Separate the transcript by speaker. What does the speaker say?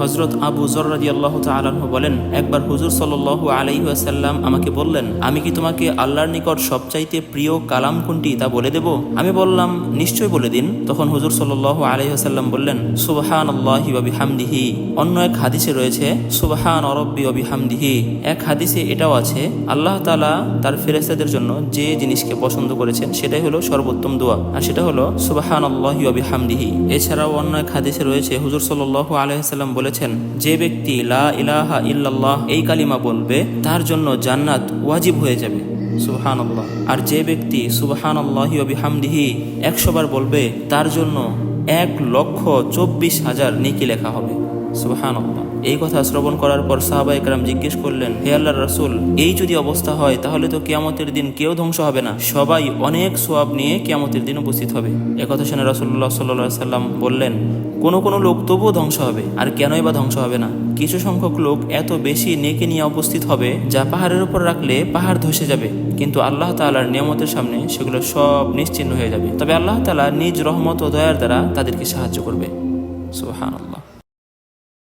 Speaker 1: হজরত আবু জর্রাদি আল্লাহ তালাহ বলেন, একবার হুজুর সাল্লাহ আলাইসাল্লাম আমাকে বললেন, আমি কি তোমাকে আল্লাহর নিকট সবচাইতে প্রিয় কালাম কোনটি তা বলে দেব? আমি বললাম, নিশ্চয় বলে দিন। তখন হুজুর সাল্লাহ আলাইসাল্লাম বললেন সুবাহান আল্লাহি হামদিহি অন্য এক হাদিসে রয়েছে, সুবাহান অরব্বি হামদিহি এক হাদিসে এটাও আছে, আল্লাহ তালা তার ফেরেস্তাদের জন্য যে জিনিসকে পছন্দ করেছেন, সেটাই হলো সর্বোত্তম দোয়া। আর সেটা হলো সুবাহান আল্লাহি হামদিহি এছাড়াও অন্য এক হাদিসে রয়েছে, হুজুর সাল্লাহ আলাইসাল্লাম বলেছেন, যে ব্যক্তি লা ইলাহা ইল্লাল্লাহ এই কালিমা বলবে, তার জন্য জান্নাত ওয়াজিব হয়ে যাবে। সুবহান আর যে ব্যক্তি সুবহান আল্লাহি হামদিহি একশোবার বলবে, তার জন্য এক লক্ষ চব্বিশ হাজার নিকি লেখা হবে। সুবহান এই কথা শ্রবণ করার পর সাহাবা একরাম জিজ্ঞেস করলেন, হে আল্লাহ রাসুল, এই যদি অবস্থা হয়, তাহলে তো কেয়ামতের দিন কেউ ধ্বংস হবে না। সবাই অনেক সোয়াব নিয়ে কেয়ামতের দিন উপস্থিত হবে। একথা শুনে রাসুল্লাহ সাল্লা সাল্লাম বললেন, কোনো কোনো লোক তবুও ধ্বংস হবে, আর কেনই বা ধ্বংস হবে না? কিছু সংখ্যক লোক এত বেশি নেকে নিয়ে উপস্থিত হবে, যা পাহাড়ের উপর রাখলে পাহাড় ধসে যাবে। কিন্তু আল্লাহ তালার নিয়ামতের সামনে সেগুলো সব নিশ্চিন্ন হয়ে যাবে। তবে আল্লাহ তালা নিজ রহমত ও দয়ার দ্বারা তাদেরকে সাহায্য করবে। সুহান আল্লাহ